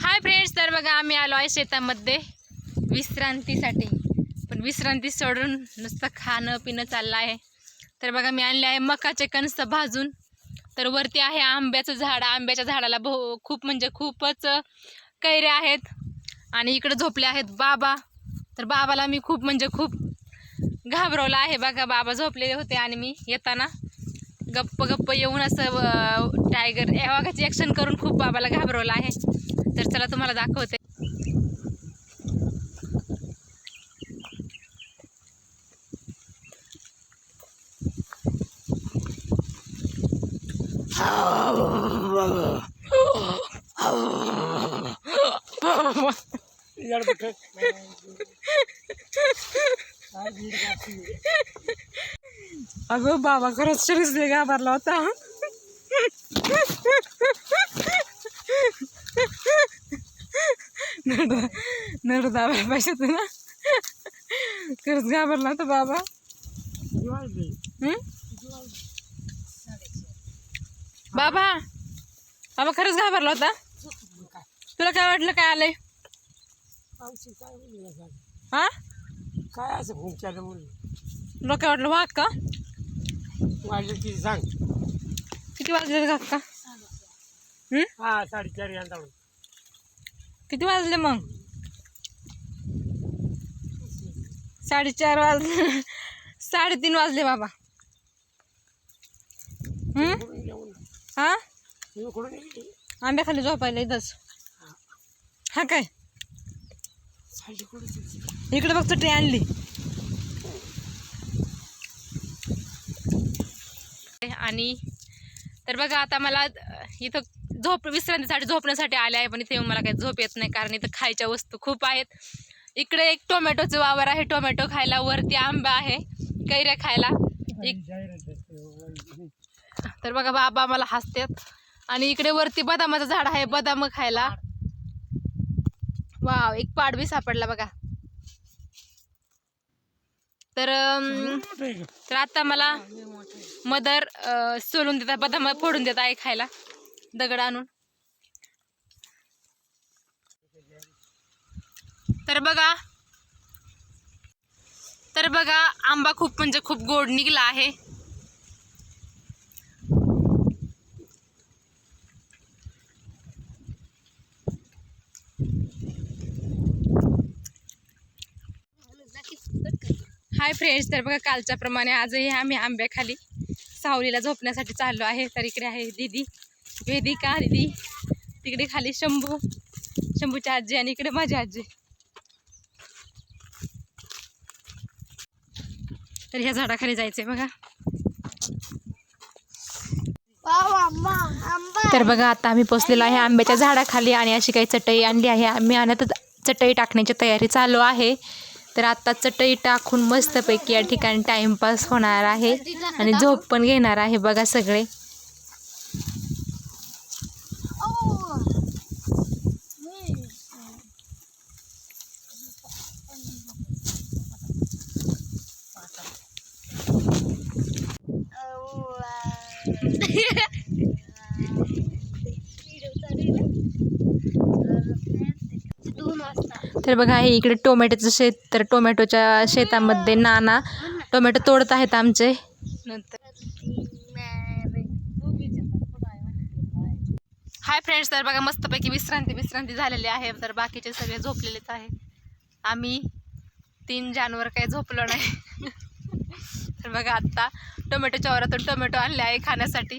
Hi friends तर बघा आम्ही आलो आहे शेतामध्ये विश्रांतीसाठी. पण विश्रांती सोडून नुसतं खाणं पिणं चाललं आहे. तर बघा मी आणले आहे मकाचे कणस भाजून. तर वरती आहे आंब्याचं झाड. आंब्याच्या झाडाला भो खूप म्हणजे खूपच कैऱ्या आहेत. आणि इकडे झोपले आहेत बाबा. तर बाबाला मी खूप म्हणजे खूप घाबरवलं आहे. बघा बाबा झोपलेले होते आणि मी येताना गप्प गप्प येऊन असं टायगर या वाघाची ॲक्शन करून खूप बाबाला घाबरवलं आहे. तर चला तुम्हाला दाखवते अगं बाबा खरंच शरीर दे घाबरला होता नड नड दाबायला पाहिजे होतं ना खरंच घाबरला होता? तुला काय वाटलं काय हा? असं वाटलं का? वाजले किती सांग किती वाजले हा, साडेचार यंदा किती वाजले मग? साडेचार वाज साडेतीन वाजले बाबा. हा? आंब्याखाली झोपायला इथंच. हा काय? इकडे बघतो ट्रे आणली. आणि तर बघा आता मला इथं झोप विश्रांतीसाठी झोपण्यासाठी आले आहे पण इथे मला काही झोप येत नाही कारण इथं खायच्या वस्तू खूप आहेत. इकडे एक टोमॅटोचं वावर आहे टोमॅटो खायला वरती आंबा आहे कैऱ्या खायला. एक तर बघा बाबा मला हसतात. आणि इकडे वरती बदामाचं झाड आहे बदाम खायला. वाव एक पाडवी सापडला बघा. तर तर आता मला मदर सोलून देतात बदाम फोडून देत आहे खायला. दगड आणून. तर बघा. तर बघा आंबा खूप म्हणजे खूप गोड निघला आहे. हाय फ्रेंड्स तर बघा कालच्या प्रमाणे आजही आम्ही आंब्याखाली सावलीला झोपण्यासाठी चाललो आहे. तर इकडे आहे दीदी. वेदिका दीदी तिकडे खाली शंभू शंभूची आजी आणि इकडे माझी आजी. तर ह्या झाडाखाली जायचंय बघा. तर बघा आता आम्ही पोचलेलो आहे आंब्याच्या झाडाखाली आणि अशी काही चटई आणली आहे. आम्ही आणत चटई टाकण्याची तयारी चालू आहे. तर आता चटई टाकून मस्तपैकी या ठिकाणी टाइमपास होणार आहे. आणि झोप पण घेणार आहे बघा सगळे. तर बघा हे इकडे टोमॅटोचं शेत तर टोमॅटोच्या शेतामध्ये नाना टोमॅटो तोडत आहेत आमचे. नंतर हाय फ्रेंड्स तर बघा मस्तपैकी विश्रांती विश्रांती झालेली आहे. तर बाकीचे सगळे झोपलेलेच आहे. आम्ही तीन जानवर काही झोपलो नाही. तर बघा आत्ता टोमॅटोच्या वरातून टोमॅटो आणले आहे खाण्यासाठी.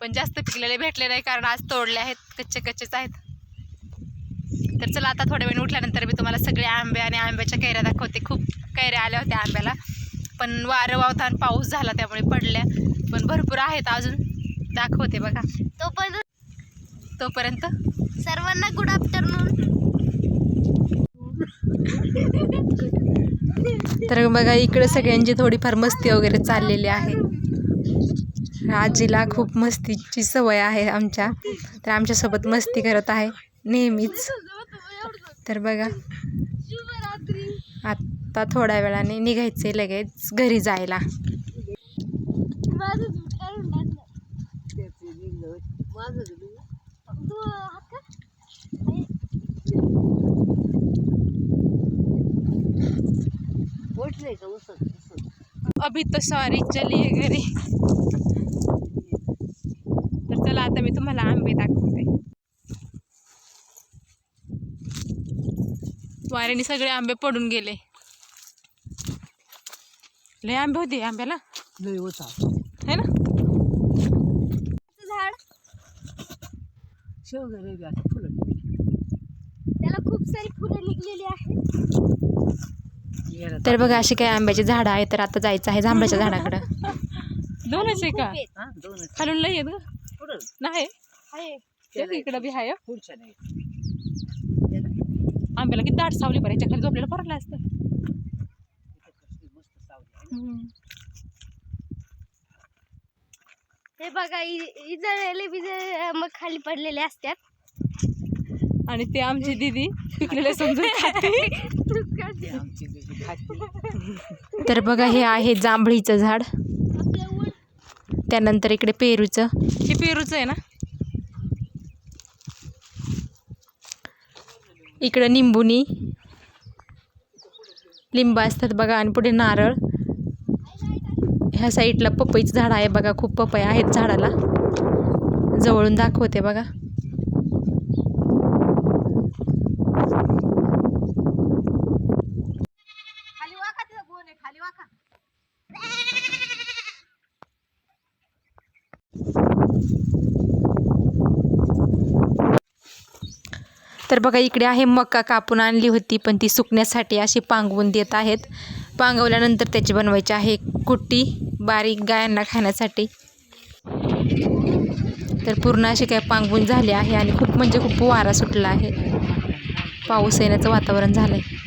पण जास्त पिकलेले भेटले नाही कारण आज तोडले आहेत कच्चे कच्चेच आहेत. तर चला आता थोड्या वेळ उठल्यानंतर मी तुम्हाला सगळे आंबे आणि आंब्याच्या कैऱ्या दाखवते. खूप कैऱ्या आल्या होत्या आंब्याला. पण वारं वावता आणि पाऊस झाला त्यामुळे पडल्या. पण भरपूर आहेत अजून. दाखवते बघा. तोपर्यंत तोपर्यंत? सर्वांना गुड आफ्टरनून तर बघा इकडे सगळ्यांची थोडीफार मस्ती वगैरे चाललेली आहे. आजीला खूप मस्तीची सवय आहे आमच्या. तर आमच्यासोबत मस्ती करत आहे नेहमीच. तर बघा. आत्ता थोड्या वेळाने निघायचे लगेच घरी जायला. अभी तो सॉरी चलिए घरी. तर चला आता मी तुम्हाला आंबे दाखवते. वाऱ्याने सगळे आंबे पडून गेले. लय आंबे होते आंब्याला. लय होता. है ना? झाड? शेव गेले आता फुलं त्याला खूप सारी फुलं निघलेली आहेत. तर बघा अशी काही आंब्याची झाडं आहे तर आता जायचं आहे जांभळाच्या झाडाकडं. दोनच आहे का. हा खालून लय आहेत का नाही. इकडं बी आहे. पुढच्या नाही. आंब्याला किती दाट सावली बरं याच्या खाली झोपलेलं परला असतं. हे बघा इ- इजळलेले बिजळलेले मग खाली पडलेले असतात. आणि ते आमची दीदी पिकलेले समजून खाते. तर बघा हे आहे जांभळीचं झाड. त्यानंतर इकडे पेरूचं. हे पेरूचं आहे ना? इकडं निंबुनी. लिंब असतात बघा आणि पुढे नारळ. ह्या साईडला पपईचं झाड आहे बघा खूप पपई आहेत झाडाला. जवळून दाखवते बघा खाली वाका तिथं कोण आहे खाली वाका तर बघा इकडे आहे मका कापून आणली होती पण ती सुकण्यासाठी अशी पांगवून देत आहेत. पांगवल्यानंतर त्याची बनवायची आहे कुट्टी बारीक गायांना खाण्यासाठी. तर पूर्ण अशी काय पांगवून झाली आहे आणि खूप म्हणजे खूप वारा सुटला आहे. पाऊस येण्याचं वातावरण झालं आहे